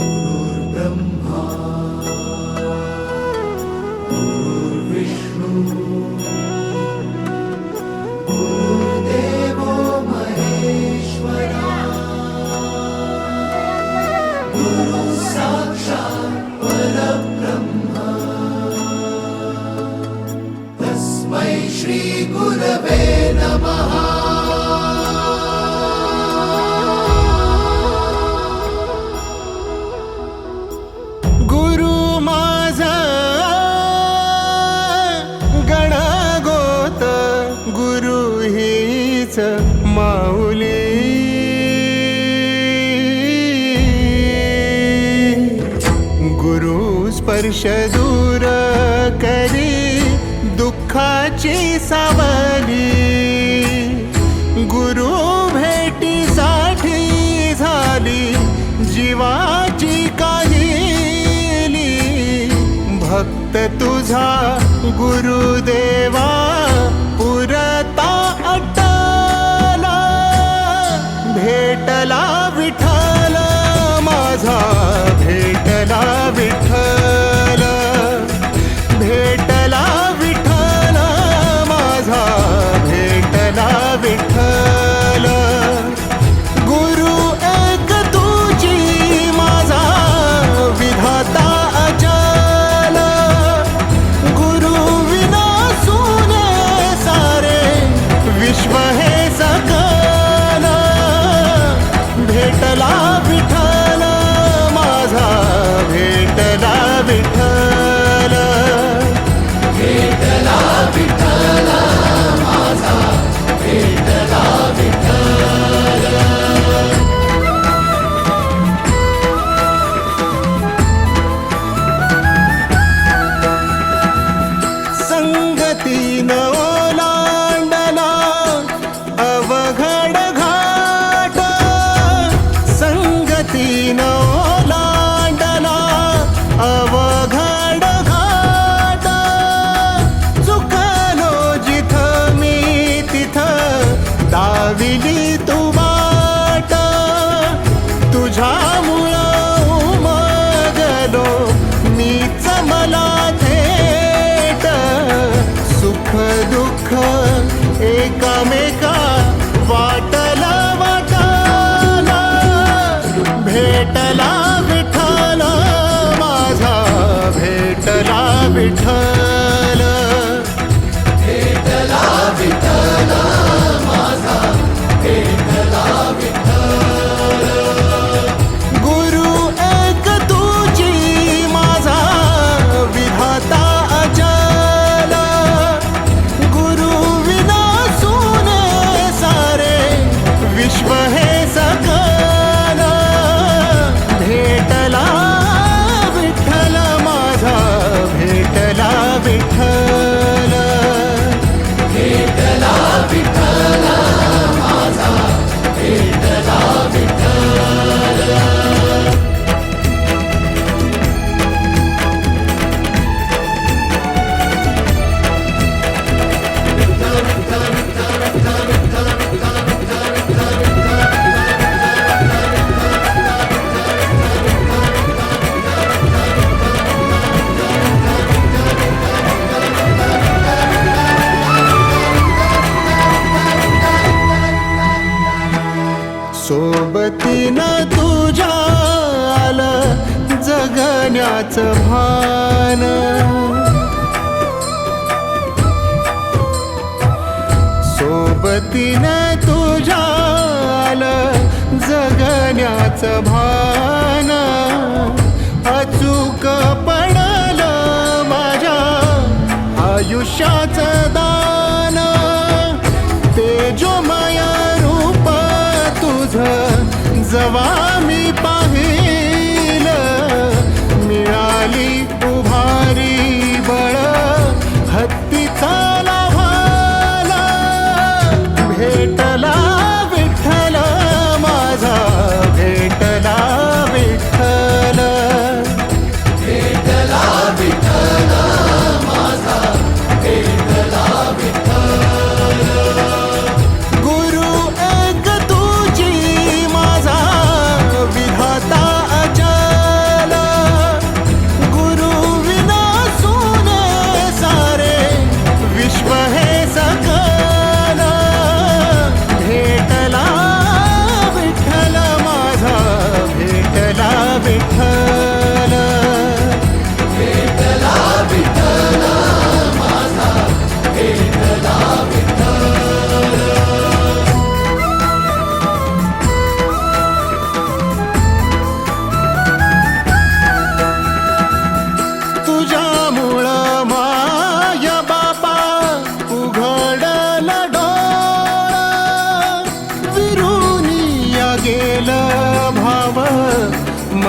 Ooh. Harsh दूर करी दुःखाची सावली. गुरु भेटीसाठी झाली जीवाची काली भक्त तुझा गुरु एकमेका वाटला वाटाला भेटला विठाला माझा भेटला विठ्ठल. तुझ्या आलं जगण्याचं भान. सोबतीने तुझ्या आलं जगण्याचं भान. अचूक पडलं माझ्या आयुष्याचं दान. ते जो माया रूप तुझं जवा